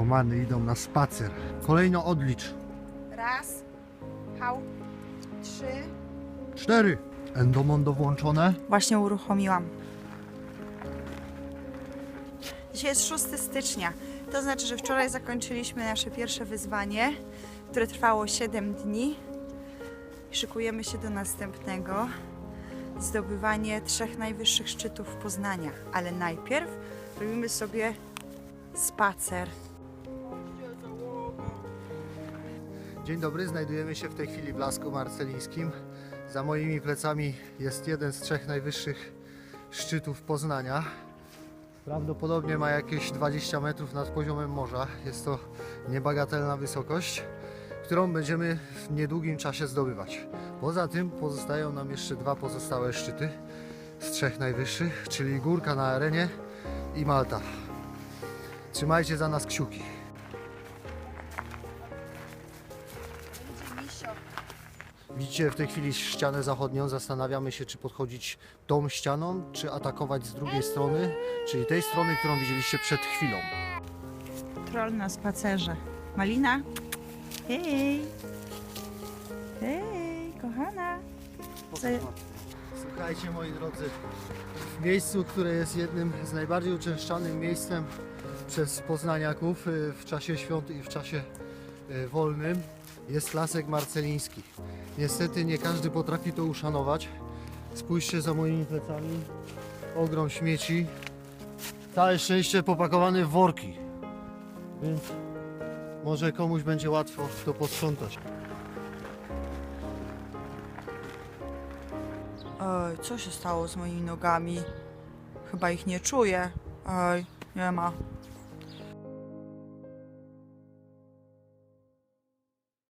Komany idą na spacer. Kolejno odlicz. Raz, hał, trzy. Cztery. Endomondo włączone. Właśnie uruchomiłam. Dzisiaj jest 6 stycznia. To znaczy, że wczoraj zakończyliśmy nasze pierwsze wyzwanie, które trwało 7 dni. Szykujemy się do następnego. Zdobywanie trzech najwyższych szczytów Poznania. Ale najpierw robimy sobie spacer. Dzień dobry, znajdujemy się w tej chwili w Lasku Marcelińskim. Za moimi plecami jest jeden z trzech najwyższych szczytów Poznania. Prawdopodobnie ma jakieś 20 metrów nad poziomem morza. Jest to niebagatelna wysokość, którą będziemy w niedługim czasie zdobywać. Poza tym pozostają nam jeszcze dwa pozostałe szczyty z trzech najwyższych, czyli Górka na Arenie i Malta. Trzymajcie za nas kciuki. Widzicie w tej chwili ścianę zachodnią. Zastanawiamy się, czy podchodzić tą ścianą, czy atakować z drugiej strony, czyli tej strony, którą widzieliście przed chwilą. Troll na spacerze. Malina? Hej! Hej, kochana! Słuchajcie moi drodzy, w miejscu, które jest jednym z najbardziej uczęszczanym miejscem przez poznaniaków y, w czasie świąt i w czasie wolnym jest Lasek Marceliński. Niestety nie każdy potrafi to uszanować. Spójrzcie za moimi plecami. Ogrom śmieci. Całe szczęście popakowany w worki. Więc może komuś będzie łatwo to posprzątać. Oj, co się stało z moimi nogami? Chyba ich nie czuję. Nie ma.